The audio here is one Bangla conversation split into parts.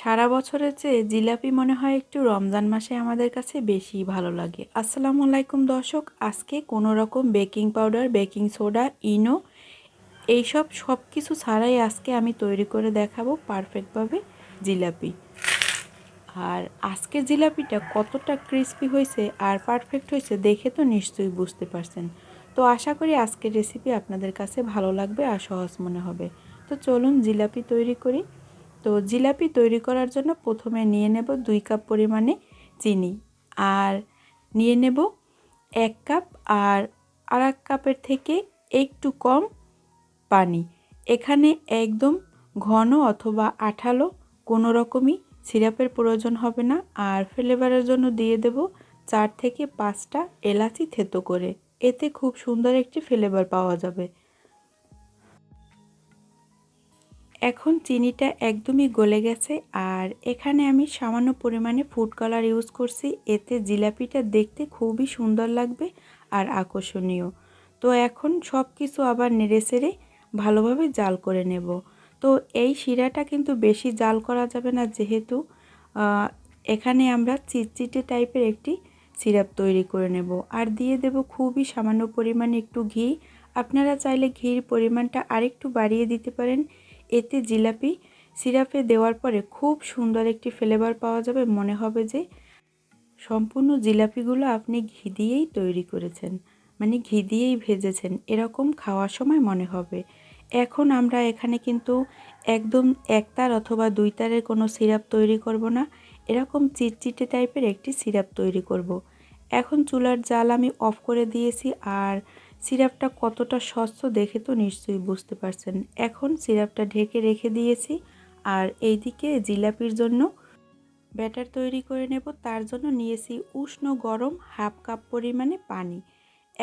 সারা বছরের চেয়ে জিলাপি মনে হয় একটু রমজান মাসে আমাদের কাছে বেশি ভালো লাগে। আসসালামু আলাইকুম দর্শক, আজকে কোনো রকম baking powder, baking soda, Eno এইসব সব কিছু ছাড়াই আজকে আমি তৈরি করে দেখাবো পারফেক্টভাবে জিলাপি। আর আজকের জিলাপিটা কতটা ক্রিস্পি হয়েছে আর পারফেক্ট হয়েছে দেখে তো নিশ্চয়ই বুঝতে পারছেন। তো আশা করি আজকের রেসিপি আপনাদের কাছে ভালো লাগবে আর সহজ মনে হবে। তো চলুন জিলাপি তৈরি করি। তো জিলাপি তৈরি করার জন্য প্রথমে নিয়ে নেব দুই কাপ পরিমাণে চিনি আর নিয়ে নেব এক কাপ আর আর এক কাপের থেকে একটু কম পানি। এখানে একদম ঘন অথবা আঠালো কোনো রকমই সিরাপের প্রয়োজন হবে না আর ফ্লেভারের জন্য দিয়ে দেব চার থেকে পাঁচটা এলাচি থেতো করে। এতে খুব সুন্দর একটি ফ্লেভার পাওয়া যাবে। এখন চিনিটা একদমই গলে গেছে আর এখানে আমি সামান্য পরিমাণে ফুড কালার ইউজ করছি। এতে জিলাপিটা দেখতে খুবই সুন্দর লাগবে আর আকর্ষণীয়। তো এখন সব কিছু আবার নেড়ে সেড়ে ভালোভাবে জাল করে নেব। তো এই শিরাটা কিন্তু বেশি জাল করা যাবে না যেহেতু এখানে আমরা চিটচিটে টাইপের একটি সিরাপ তৈরি করে নেব। আর দিয়ে দেব খুবই সামান্য পরিমাণে একটু ঘি। আপনারা চাইলে ঘির পরিমাণটা আরেকটু বাড়িয়ে দিতে পারেন। এতে জিলাপি সিরাপে দেওয়ার পরে খুব সুন্দর একটি ফ্লেভার পাওয়া যাবে মনে হবে যে সম্পূর্ণ জিলাপিগুলো আপনি ঘি দিয়েই তৈরি করেছেন মানে ঘি দিয়েই ভেজেছেন, এরকম খাওয়ার সময় মনে হবে এখন আমরা এখানে কিন্তু একদম একতার অথবা দুই তারের কোনো সিরাপ তৈরি করব না, এরকম চিটচিটে টাইপের একটি সিরাপ তৈরি করব। এখন চুলার জাল আমি অফ করে দিয়েছি আর সিরাপটা কতটা স্বচ্ছ দেখে তো নিশ্চয়ই বুঝতে পারছেন। এখন সিরাপটা ঢেকে রেখে দিয়েছি, আর এইদিকে জিলাপির জন্য ব্যাটার তৈরি করে নেব। তার জন্য নিয়েছি উষ্ণ গরম হাফ কাপ পরিমাণে পানি।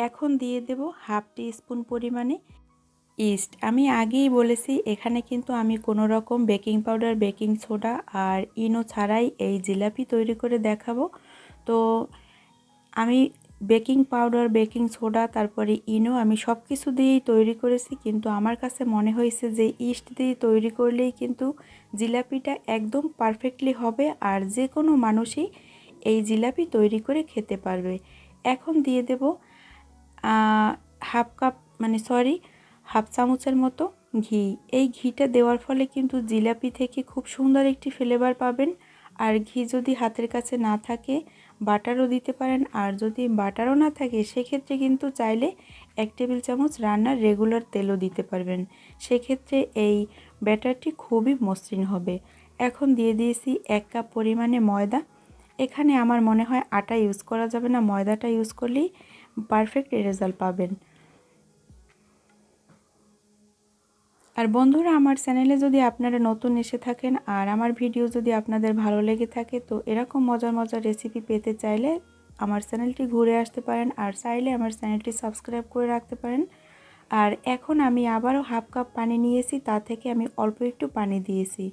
এখন দিয়ে দেব হাফ টি স্পুন পরিমাণে ইস্ট। আমি আগেই বলেছি, এখানে কিন্তু আমি কোনো রকম বেকিং পাউডার, বেকিং সোডা আর ইনো ছাড়াই এই জিলাপি তৈরি করে দেখাবো। তো আমি বেকিং পাউডার, বেকিং সোডা, তারপরে ইনো আমি সব কিছু দিয়েই তৈরি করেছি। কিন্তু আমার কাছে মনে হয়েছে যে ইস্ট দিয়ে তৈরি করলেই কিন্তু জিলাপিটা একদম পারফেক্টলি হবে আর যে কোনো মানুষই এই জিলাপি তৈরি করে খেতে পারবে। এখন দিয়ে দেব হাফ কাপ মানে সরি, হাফ চামচের মতো ঘি। এই ঘিটা দেওয়ার ফলে কিন্তু জিলাপি থেকে খুব সুন্দর একটি ফ্লেভার পাবেন। আর ঘি যদি হাতের কাছে না থাকে বাটারও দিতে পারেন। আর যদি বাটারও না থাকে, সেক্ষেত্রে কিন্তু চাইলে এক টেবিল চামচ রান্নার রেগুলার তেলও দিতে পারবেন। সেক্ষেত্রে এই ব্যাটারটি খুবই মসৃণ হবে। এখন দিয়ে দিয়েছি এক কাপ পরিমাণে ময়দা। এখানে আমার মনে হয় আটা ইউজ করা যাবে না। ময়দাটা ইউজ করলেই পারফেক্ট রেজাল্ট পাবেন। আর বন্ধুরা, আমার চ্যানেলে যদি আপনারা নতুন এসে থাকেন আর আমার ভিডিও যদি আপনাদের ভালো লেগে থাকে, তো এরকম মজার মজার রেসিপি পেতে চাইলে আমার চ্যানেলটি ঘুরে আসতে পারেন আর চাইলে আমার চ্যানেলটি সাবস্ক্রাইব করে রাখতে পারেন। আর এখন আমি আবারও হাফ কাপ পানি নিয়েছি, তা থেকে আমি অল্প একটু পানি দিয়েছি।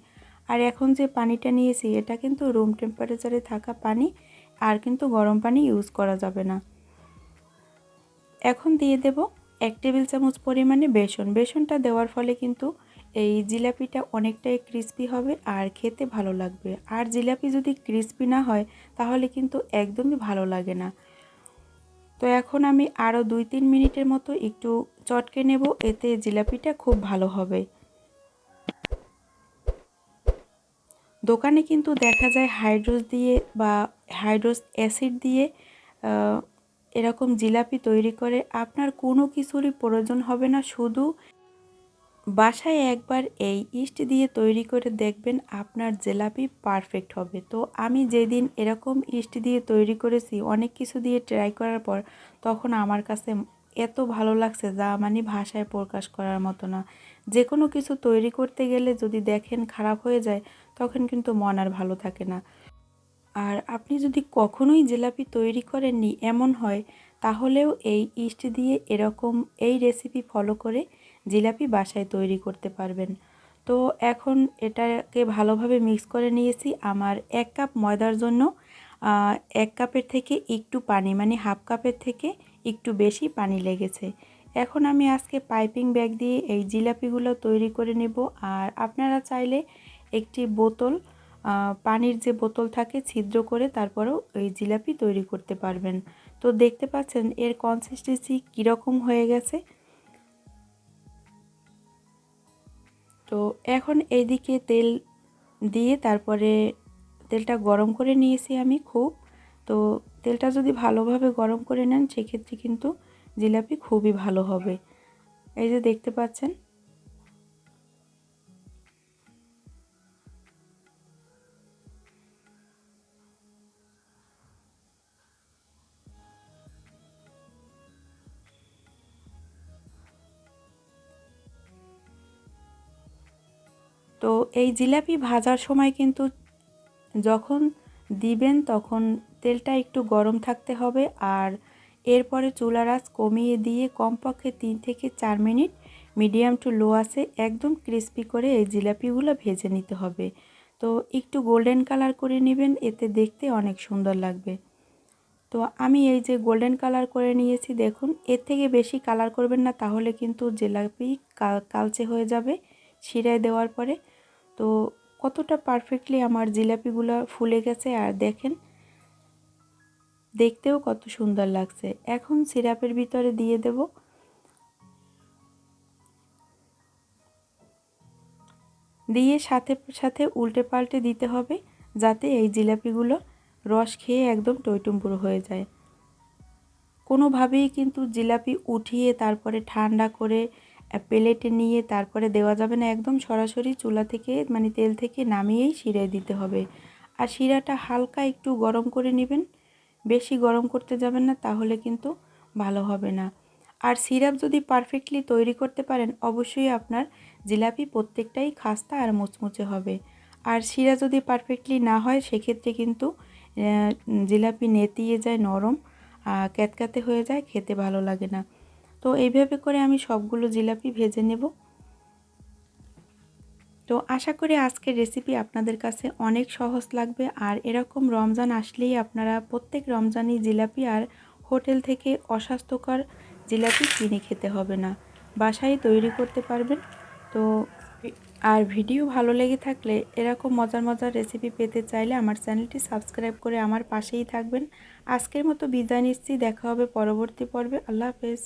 আর এখন যে পানিটা নিয়েছি, এটা কিন্তু রুম টেম্পারেচারে থাকা পানি আর কিন্তু গরম পানি ইউজ করা যাবে না। এখন দিয়ে দেব এক টেবিল চামচ পরিমাণে বেসন। বেসনটা দেওয়ার ফলে কিন্তু এই জিলাপিটা অনেকটাই ক্রিস্পি হবে আর খেতে ভালো লাগবে। আর জিলাপি যদি ক্রিস্পি না হয়, তাহলে কিন্তু একদমই ভালো লাগে না। তো এখন আমি আরও দুই তিন মিনিটের মতো একটু চটকে নেব, এতে জিলাপিটা খুব ভালো হবে। দোকানে কিন্তু দেখা যায় হাইড্রোস দিয়ে বা হাইড্রোস অ্যাসিড দিয়ে এরকম জিলাপি তৈরি করে আপনার কোনো কিছুরই প্রয়োজন হবে না। শুধু বাসায় একবার এই ইস্ট দিয়ে তৈরি করে দেখবেন আপনার জিলাপি পারফেক্ট হবে। তো আমি যেদিন এরকম ইস্ট দিয়ে তৈরি করেছি, অনেক কিছু দিয়ে ট্রাই করার পর তখন আমার কাছে এত ভালো লাগছে যা মানে ভাষায় প্রকাশ করার মতো না। যে কোনো কিছু তৈরি করতে গেলে যদি দেখেন খারাপ হয়ে যায়, তখন কিন্তু মন আর ভালো থাকে না। আর আপনি যদি কখনোই জিলাপি তৈরি করেননি, এমন হয়, তাহলেও এই ইস্ট দিয়ে এরকম এই রেসিপি ফলো করে জিলাপি বাসায় তৈরি করতে পারবেন। তো এখন এটাকে ভালোভাবে মিক্স করে নিয়েছি। আমার এক কাপ ময়দার জন্য এক কাপের থেকে একটু পানি মানে হাফ কাপের থেকে একটু বেশি পানি লেগেছে। এখন আমি আজকে পাইপিং ব্যাগ দিয়ে এই জিলাপিগুলো তৈরি করে নেব। আর আপনারা চাইলে একটি বোতল পানির যে বোতল থাকে ছিদ্র করে তারপরেও ওই জিলাপি তৈরি করতে পারবেন। তো দেখতে পাচ্ছেন এর কনসিস্টেন্সি কীরকম হয়ে গেছে। তো এখন এইদিকে তেল দিয়ে তারপরে তেলটা গরম করে নিয়েছি আমি খুব। তো তেলটা যদি ভালোভাবে গরম করে নেন, সেক্ষেত্রে কিন্তু জিলাপি খুবই ভালো হবে। এই যে দেখতে পাচ্ছেন তো এই জিলাপি ভাজার সময় কিন্তু যখন দিবেন তখন তেলটা একটু গরম থাকতে হবে আর এরপরে চুলার আঁচ কমিয়ে দিয়ে কমপক্ষে তিন থেকে চার মিনিট মিডিয়াম টু লো আছে একদম ক্রিস্পি করে এই জিলাপিগুলো ভেজে নিতে হবে। তো একটু গোল্ডেন কালার করে নেবেন, এতে দেখতে অনেক সুন্দর লাগবে। তো আমি এই যে গোল্ডেন কালার করে নিয়েছি, দেখুন, এর থেকে বেশি কালার করবেন না, তাহলে কিন্তু জিলাপি কালচে হয়ে যাবে। শিরায় দেওয়ার পরে, তো কতটা পারফেক্টলি আমার জিলাপিগুলো ফুলে গেছে আর দেখেন, দেখতেও কত সুন্দর লাগছে। এখন সিরাপের ভিতরে দিয়ে দেব। দিয়ে সাথে সাথে উল্টে পাল্টে দিতে হবে যাতে এই জিলাপিগুলো রস খেয়ে একদম টইটুম্বুর হয়ে যায়। কোনোভাবেই কিন্তু জিলাপি উঠিয়ে তারপরে ঠান্ডা করে প্লেটে নিয়ে তারপরে দেওয়া যাবে না, একদম সরাসরি চুলা থেকে মানে তেল থেকে নামিয়েই শিরায় দিতে হবে। আর শিরাটা হালকা একটু গরম করে নেবেন। বেশি গরম করতে যাবেন না, তাহলে কিন্তু ভালো হবে না। আর সিরাপ যদি পারফেক্টলি তৈরি করতে পারেন, অবশ্যই আপনার জিলাপি প্রত্যেকটাই খাস্তা আর মুচমুচে হবে। আর শিরা যদি পারফেক্টলি না হয়, সেক্ষেত্রে কিন্তু জিলাপি নেতিয়ে যায় নরম ক্যাতক্যাতে হয়ে যায়, খেতে ভালো লাগে না। তো এইভাবে করে আমি সবগুলো জিলাপি ভেজে নেব। তো আশা করি আজকের রেসিপি আপনাদের কাছে অনেক সহজ লাগবে। আর এরকম রমজান আসলেই আপনারা প্রত্যেক রমজানই জিলাপি আর হোটেল থেকে অস্বাস্থ্যকর জিলাপি কিনে খেতে হবে না। বাসায় তৈরি করতে পারবেন। তো আর ভিডিও ভালো লেগে থাকলে এরকম মজার মজার রেসিপি পেতে চাইলে আমার চ্যানেলটি সাবস্ক্রাইব করে আমার পাশেই থাকবেন। আজকের মতো বিদায় নিচ্ছি। দেখা হবে পরবর্তী পর্বে। আল্লাহ হাফেজ।